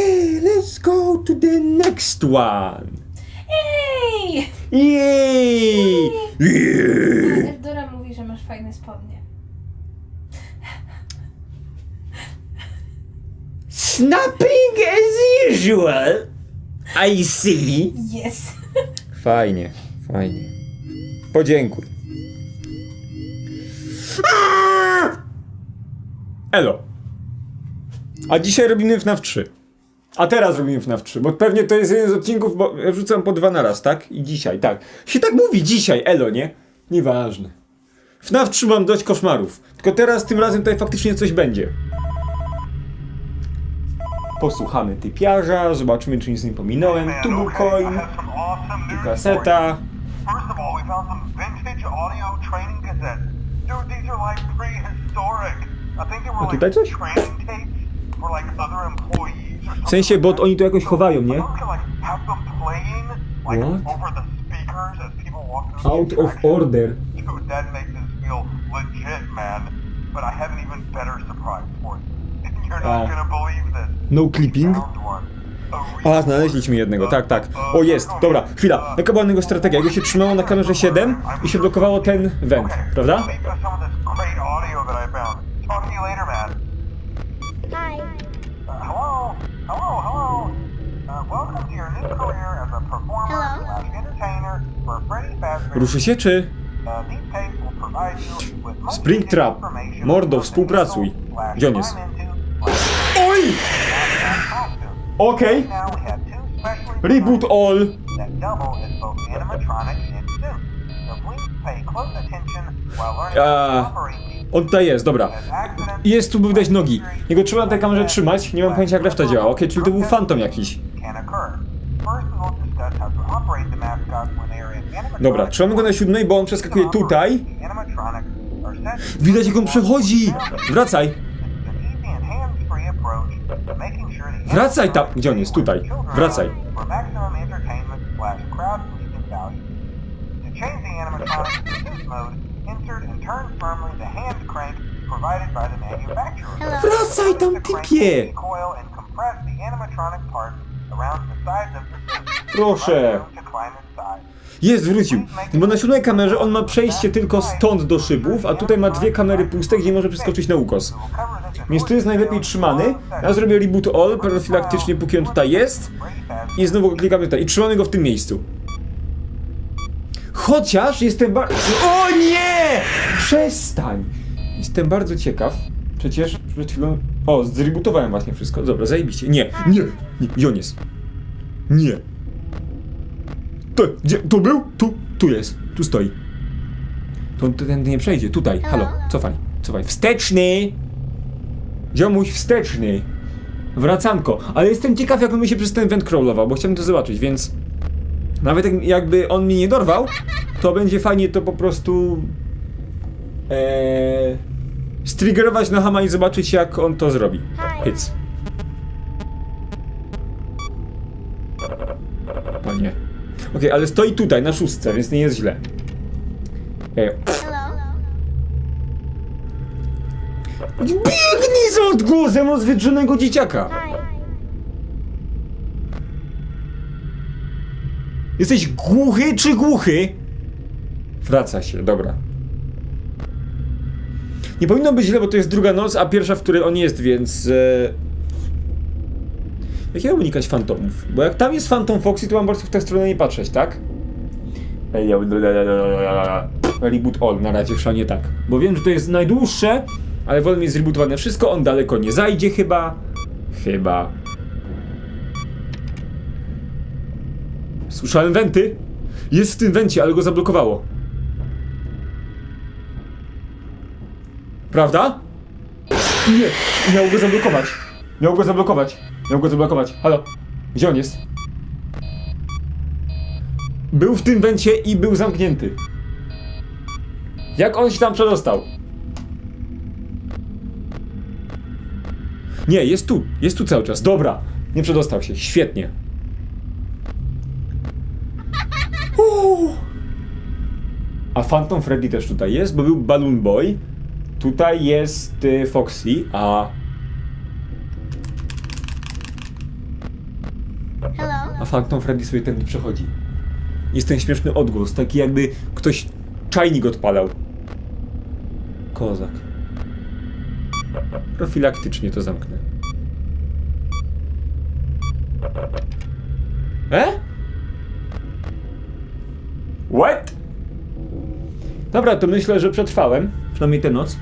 Okay, let's go to the next one. Ej! Yay! Yeah! Eldora mówi, że masz fajne spodnie. Snapping as usual. I see. Yes. Fajnie, fajnie. Podziękuj. Elo. A dzisiaj robimy FNAF 3. A teraz robimy FNAF 3, bo pewnie to jest jeden z odcinków, bo ja wrzucam po dwa na raz, tak? I dzisiaj, tak. Się tak mówi dzisiaj, elo, nie? Nieważne. FNAF 3 mam dość koszmarów. Tylko teraz, tym razem tutaj faktycznie coś będzie. Posłuchamy typiarza, zobaczymy czy nic nie pominąłem. Tu był coin, tu kaseta. First of all, we found some vintage audio training cassettes. Dude, these are like prehistoric. I think they were A tutaj like coś? training tapes for like other employees or something. W sensie, bo oni to jakoś chowają, nie? What? Out of order. Uh, believe this. No clipping? A A, znaleźliśmy jednego, tak, tak. O, jest, dobra, chwila. Jaka była jego strategia? Jego się trzymało na kamerze 7 i się blokowało ten węd, prawda? Spring needed Trap. information Mordo, about the współpracuj. Gdzie on jest? Oj! Okej. Specially Reboot all. Ah. these. On tutaj jest, dobra. Jest tu widać nogi. Jego trzeba na tej kamerze trzymać, nie mam pojęcia jak reszta działa. Okej, czyli to był fantom jakiś. Dobra, trzymamy go na siódmej, bo on przeskakuje tutaj. Widać jak on przechodzi! Wracaj! Wracaj tam! Gdzie on jest? Tutaj. Wracaj. Wracaj tam, typie! Proszę. allowing them to climb inside. Jest, wrócił. Bo na siódmej kamerze on ma przejście tylko stąd do szybów, a tutaj ma dwie kamery puste, gdzie może przeskoczyć na ukos. Więc tu jest najlepiej trzymany. Ja zrobię reboot all profilaktycznie, póki on tutaj jest. I znowu klikamy tutaj i trzymamy go w tym miejscu. Chociaż jestem bardzo... O nie! Przestań! Jestem bardzo ciekaw. Przecież przed chwilą... O, zrebootowałem właśnie wszystko. Dobra, zajebiście. Nie, nie, nie. Nie. To, gdzie? Tu był? Tu, tu jest. Tu stoi. To tędy nie przejdzie. Tutaj. Halo, cofaj. Cofaj. Wsteczny! Ziomuś wsteczny. Wracanko. Ale jestem ciekaw, jak on mi się przez ten węd crawlował, bo chciałem to zobaczyć, więc... Nawet jak- jakby on mnie nie dorwał, to będzie fajnie to po prostu... Eee, striggerować na hama i zobaczyć, jak on to zrobi. Hits. Okej, ale stoi tutaj, na szóstce, więc nie jest źle. Hello. Biegnij z odgłosem od dzieciaka! Jesteś głuchy czy głuchy? Wraca się, dobra. Nie powinno być źle, bo to jest druga noc, a pierwsza, w której on jest, więc... E... Jak ja unikać fantomów? Bo jak tam jest Phantom Foxy, to mam prostu w tę stronę nie patrzeć, tak? Reboot all, na razie nie tak. Bo wiem, że to jest najdłuższe, ale wolę mieć zrebootowane wszystko, on daleko nie zajdzie chyba. Chyba. Słyszałem wenty. Jest w tym wencie, ale go zablokowało. Prawda? Nie, miał go zablokować. Miał go zablokować. Miał go zablokować. Halo, gdzie on jest? Był w tym wencie i był zamknięty. Jak on się tam przedostał? Nie, jest tu. Jest tu cały czas. Dobra. Nie przedostał się. Świetnie. Uuu. A Phantom Freddy też tutaj jest, bo był Balloon Boy. Tutaj jest y, Foxy, a... Phantom Freddy sobie tędy przechodzi. Jest ten śmieszny odgłos, taki jakby ktoś czajnik odpalał. Kozak. Profilaktycznie to zamknę. E? What? Dobra, to myślę, że przetrwałem. Przynajmniej tę noc.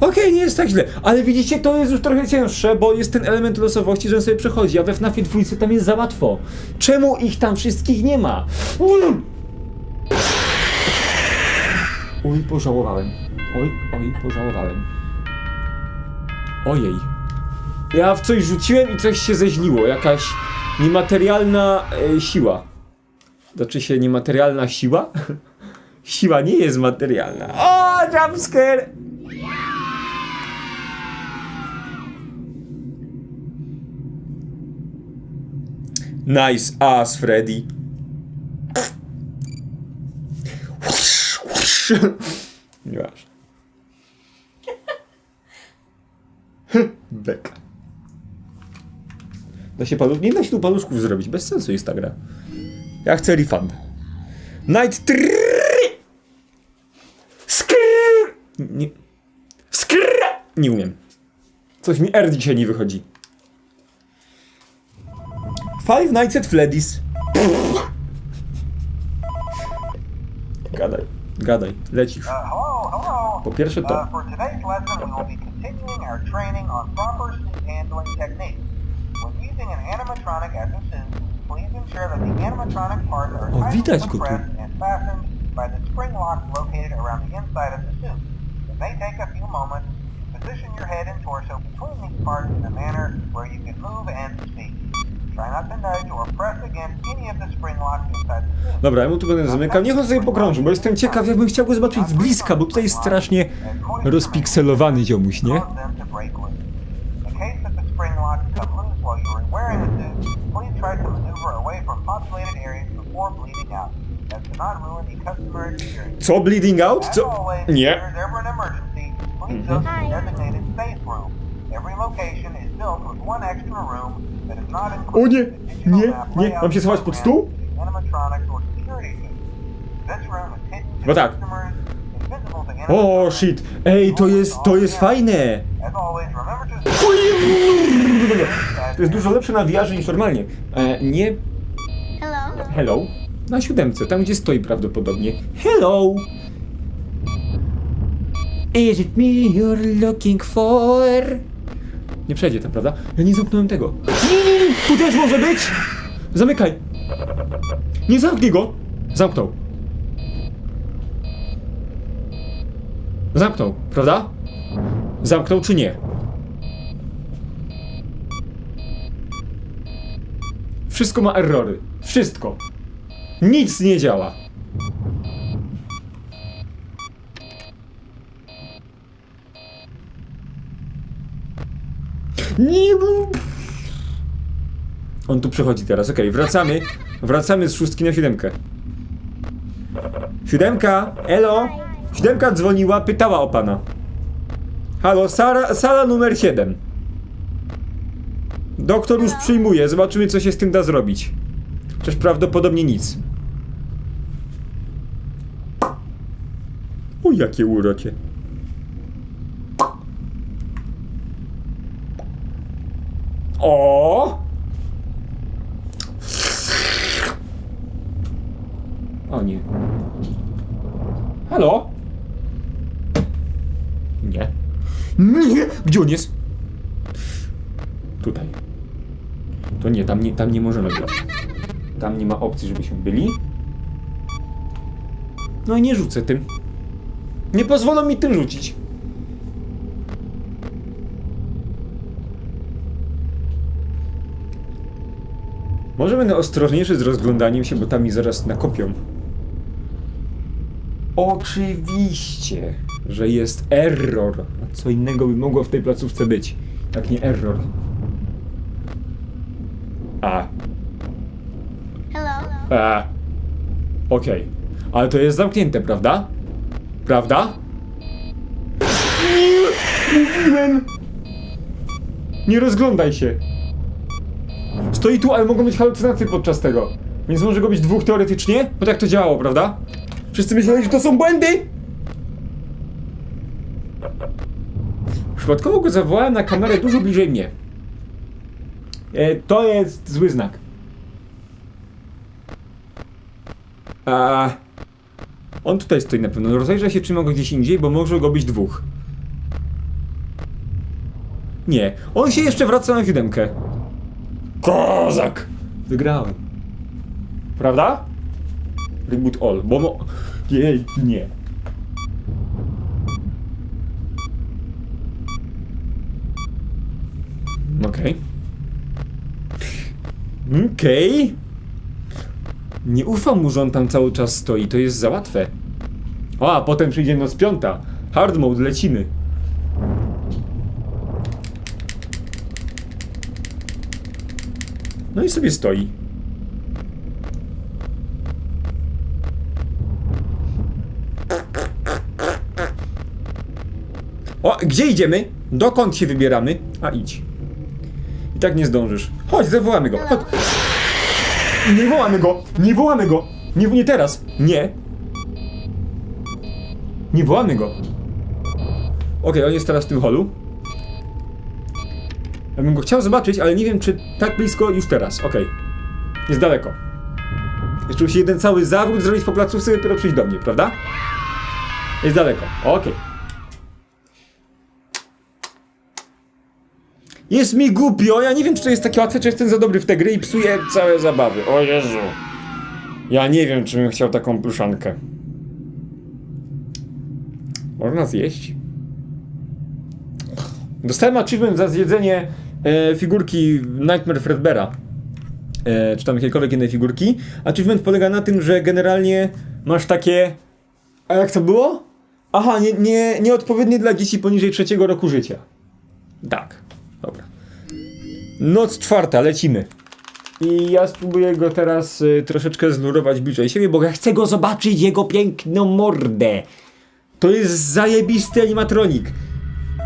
Okej, nie jest tak źle, ale widzicie, to jest już trochę cięższe, bo jest ten element losowości, że on sobie przechodzi, a we FNAFie dwójce tam jest za łatwo. Czemu ich tam wszystkich nie ma? Mm. Oj, pożałowałem. Oj, oj, pożałowałem. Ojej. Ja w coś rzuciłem i coś się zeźliło, jakaś niematerialna e, siła. Znaczy się niematerialna siła? Siła nie jest materialna. O, jumpscare! Nice ass, Freddy. Nieważne. Beka. Da się palu... Nie da się tu paluszków zrobić, bez sensu jest ta gra. Ja chcę refund. Night trrr! Skrrr! Nie... Skrrr! Nie umiem. Coś mi R dzisiaj nie wychodzi. Five Nights at Freddy's. Gadaj, gadaj, lecisz. Uh. Po pierwsze to. Uh, for today's lesson, we will be continuing our training on proper suit handling techniques. When using an animatronic as a suit, please ensure that the animatronic parts are O, tightly widać go tu. compressed and fastened by the spring locks located around the inside of the suit. It may take a few moments to position your head and torso between these parts in a manner where you can move and speak. Dobra, ja mu tu będę zamykał. Niech on sobie pokrąży, bo jestem ciekaw, jakbym chciał go zobaczyć z bliska, bo tutaj jest strasznie rozpikselowany ziomuś, nie? Co, bleeding out? Co? Nie. there's O nie, nie, nie, mam się schować pod stół? Bo tak. O, shit. Ej, to jest, to jest fajne. To jest dużo lepsze na VR niż normalnie. E, nie Hello. hello. Na siódemce, tam gdzie stoi prawdopodobnie. Hello! Is it me you're looking for? Nie przejdzie tam, prawda? Ja nie zamknąłem tego. Nie, nie, nie, tu też może być! Zamykaj! Nie zamknij go! Zamknął. Zamknął, prawda? Zamknął czy nie? Wszystko ma errory. Wszystko. Nic nie działa. Nie On tu przechodzi teraz, okej, wracamy. Wracamy z szóstki na siódemkę. Siódemka, elo. Siódemka dzwoniła, pytała o pana. Halo, Sara, sala numer 7. Doktor już przyjmuje, zobaczymy co się z tym da zrobić. Chociaż prawdopodobnie nic. O, jakie urocie. O! O nie. Halo? Nie. Nie! Gdzie on jest? Tutaj. To nie, tam nie, tam nie możemy być. Tam nie ma opcji, żebyśmy byli. No i nie rzucę tym. Nie pozwolą mi tym rzucić. Może będę ostrożniejszy z rozglądaniem się, bo tam mi zaraz nakopią. Oczywiście, że jest error. A co innego by mogło w tej placówce być, jak nie error. A, Hello. a. Okej. Ale to jest zamknięte, prawda? Prawda? Mówiłem! Nie rozglądaj się! Stoi tu, ale mogą być halucynacje podczas tego. Więc może go być dwóch teoretycznie? Bo tak to działało, prawda? Wszyscy myśleli, że to są błędy! Przypadkowo go zawołałem na kamerę dużo bliżej mnie. E, to jest zły znak. A... On tutaj stoi na pewno. Rozejrzę się, czy mogę gdzieś indziej, bo może go być dwóch. Nie. On się jeszcze wraca na siódemkę. Kozak! Wygrałem. Prawda? Reboot all, bo mo... Jej, nie. Okej. Okej. Nie ufam mu, że on tam cały czas stoi, to jest za łatwe. O, a potem przyjdzie noc piąta. Hard mode, lecimy. No i sobie stoi. O, gdzie idziemy? Dokąd się wybieramy? A idź. I tak nie zdążysz. Chodź, zawołamy go. Chodź. Nie wołamy go! Nie wołamy go! Nie, nie teraz! Nie! Nie wołamy go! Okej, on jest teraz w tym holu. Ja bym go chciał zobaczyć, ale nie wiem, czy tak blisko już teraz. Okej. Jest daleko. Jeszcze musi jeden cały zawrót zrobić po placówce dopiero przyjść do mnie, prawda? Jest daleko. Okej. Jest mi głupio, ja nie wiem, czy to jest takie łatwe, czy jestem za dobry w tę gry i psuję całe zabawy. O Jezu. Ja nie wiem, czy bym chciał taką pluszankę. Można zjeść? Dostałem achievement za zjedzenie e, figurki Nightmare Fredbeara. E, czy tam jakiejkolwiek innej figurki. Achievement polega na tym, że generalnie masz takie... A jak to było? Aha, nie, nie, nieodpowiednie dla dzieci poniżej trzeciego roku życia. Tak, dobra. Noc czwarta, lecimy. I ja spróbuję go teraz y, troszeczkę zlurować bliżej siebie, bo ja chcę go zobaczyć, jego piękną mordę. To jest zajebisty animatronik.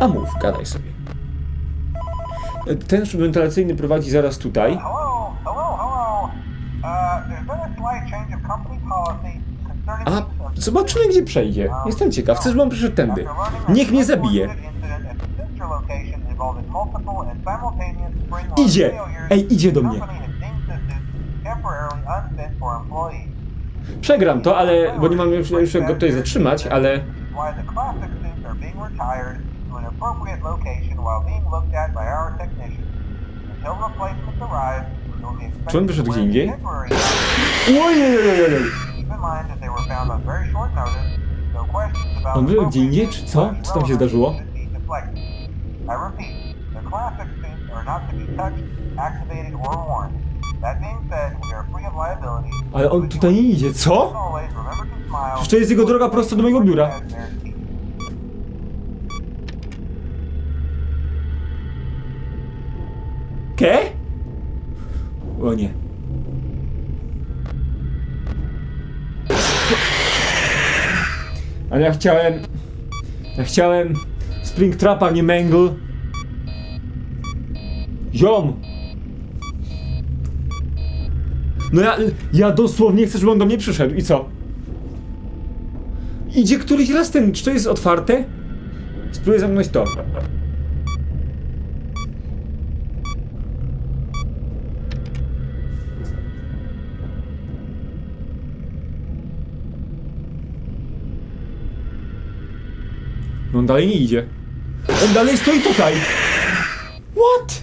A mów, gadaj sobie. Ten szub wentylacyjny prowadzi zaraz tutaj. Uh, a zobaczymy, gdzie przejdzie. Jestem ciekaw, chcę, żeby on przyszedł tędy. Niech mnie zabije. Idzie. Ej, idzie do mnie. Przegram to, ale... bo nie mam już, już go tutaj zatrzymać, ale... To an appropriate location while being looked at by our technicians. Until replacements arrive, you'll be Czy on expected to wyszedł gdzie wear indziej? temporary Ojej! Keep in mind that they were found on very short notice, so questions about On był gdzie indziej, czy co? Co tam się zdarzyło? should be deflected. I repeat, the classic suits are not to be touched, activated, or worn. That being said, we are free of liability. Ale on tutaj nie idzie, co? Always remember to smile. To jest jego droga prosto do mojego biura. Ke? O nie. Ale ja chciałem... Ja chciałem... Springtrapa, nie Mangle. Ziom! No ja... Ja dosłownie chcę, żeby on do mnie przyszedł. I co? Idzie któryś raz ten... Czy to jest otwarte? Spróbuję zamknąć to. No on dalej nie idzie. On dalej stoi tutaj. What?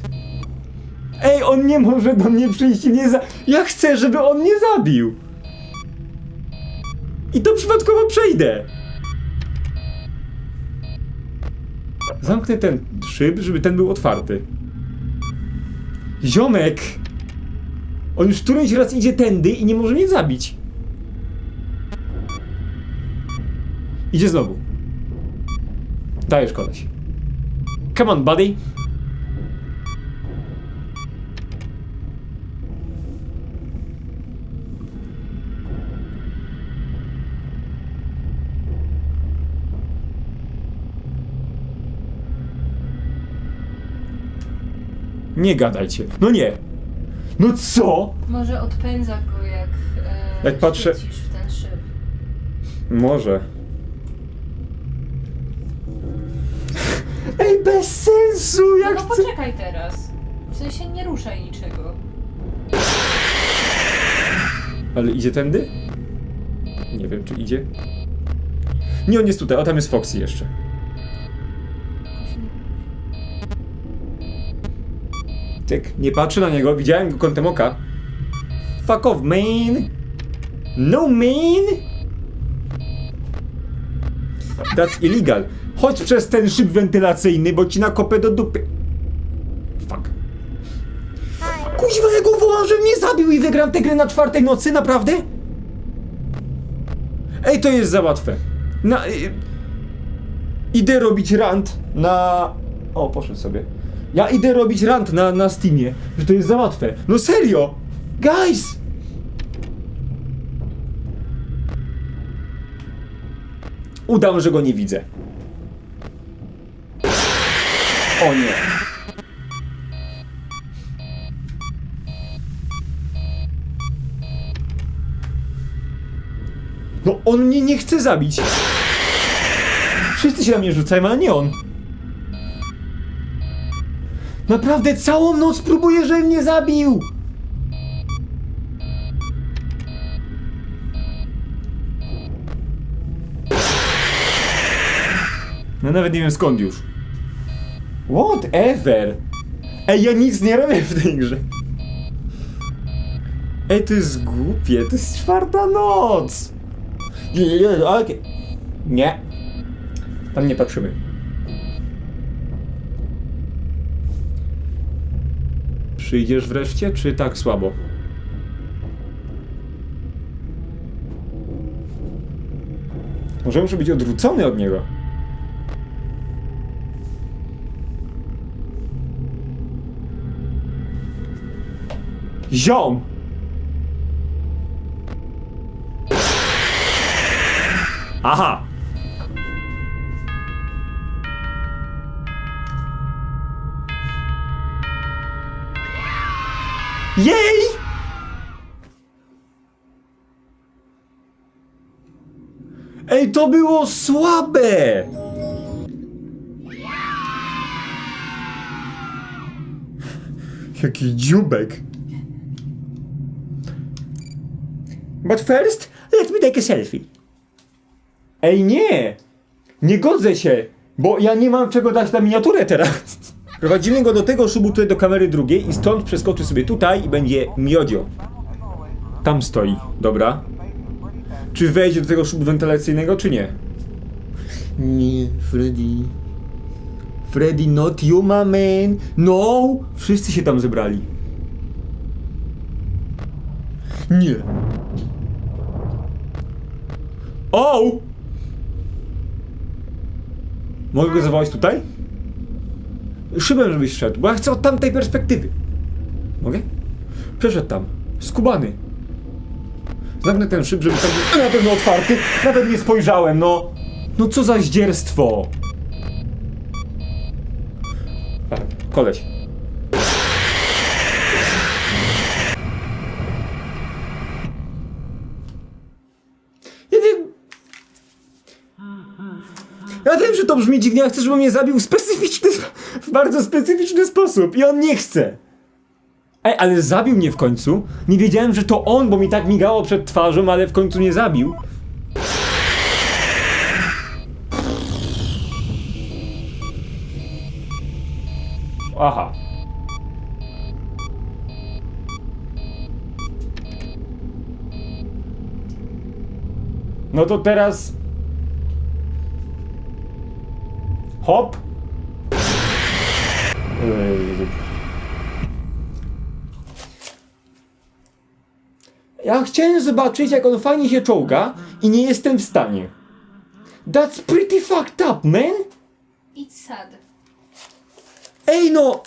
Ej, on nie może do mnie przyjść i nie za... Ja chcę, żeby on mnie zabił. I to przypadkowo przejdę. Zamknę ten szyb, żeby ten był otwarty. Ziomek! On już któryś raz idzie tędy i nie może mnie zabić. Idzie znowu. Dajesz koleś. Come on, buddy. Nie gadajcie. No nie. No co? Może odpędza go jak. E, Jak patrzę- świecisz w ten szyb. Może. Sensu, No, jak chcę... poczekaj teraz. W sensie nie ruszaj niczego. Ale idzie tędy? Nie wiem, czy idzie. Nie, on jest tutaj, o tam jest Foxy jeszcze. Tyk, nie patrzę na niego, widziałem go kątem oka. Fuck off, man! No, man! That's illegal. Chodź przez ten szyb wentylacyjny, bo ci nakopę do dupy. Fuck. Kuźwa, ja go wołam, że mnie zabił i wygram tę grę na czwartej nocy, naprawdę? Ej, to jest za łatwe. Na, y, idę robić rant na... O, poszedł sobie. Ja idę robić rant na, na Steamie, że to jest za łatwe. No serio! Guys! Udam, że go nie widzę. O nie. No on mnie nie chce zabić. Wszyscy się na mnie rzucają, ale nie on. Naprawdę całą noc próbuje, żeby mnie zabił. No nawet nie wiem skąd już. Whatever. Ej, ja nic nie robię w tej grze. Ej, to jest głupie, to jest czwarta noc. Okej. Nie. Tam nie patrzymy. Przyjdziesz wreszcie, czy tak słabo? Może muszę być odwrócony od niego. Ziom! Aha! Jej! Ej, to było słabe! Jaki dziubek. But first, let me take a selfie. Ej, nie! Nie godzę się, bo ja nie mam czego dać na miniaturę teraz. Prowadzimy go do tego szubu tutaj do kamery drugiej i stąd przeskoczy sobie tutaj i będzie miodzio. Tam stoi, dobra. Czy wejdzie do tego szubu wentylacyjnego, czy nie? Nie, Freddy. Freddy, not you, my man. No! Wszyscy się tam zebrali. Nie. O! Mogę go zawołać tutaj? Szybem, żebyś szedł, bo ja chcę od tamtej perspektywy. Mogę? Przeszedł tam. Skubany. Zamknę ten szyb, żeby tam był na pewno otwarty. Nawet nie spojrzałem, no. No co za zdzierstwo. A, koleś. Ja nie... Ja wiem, że to brzmi dziwnie, ja chcę, żeby mnie zabił w specyficzny, w bardzo specyficzny sposób i on nie chce. Ej, ale zabił mnie w końcu. Nie wiedziałem, że to on, bo mi tak migało przed twarzą, ale w końcu nie zabił. Aha. No to teraz. Hop. Ej, Ja chciałem zobaczyć, jak on fajnie się czołga i nie jestem w stanie. That's pretty fucked up, man! It's sad. Ej no!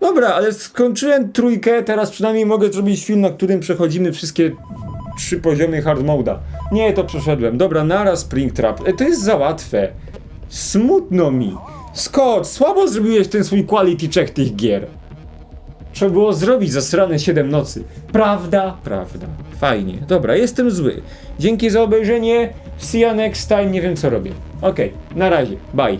Dobra, ale skończyłem trójkę, teraz przynajmniej mogę zrobić film, na którym przechodzimy wszystkie trzy poziomy hard moda. Nie, to przeszedłem. Dobra, naraz Springtrap. E, to jest za łatwe. Smutno mi. Scott, słabo zrobiłeś ten swój quality check tych gier. Trzeba było zrobić zasrane 7 nocy. Prawda? Prawda. Fajnie. Dobra, jestem zły. Dzięki za obejrzenie. See you next time. Nie wiem co robię. Okej, na razie. Bye.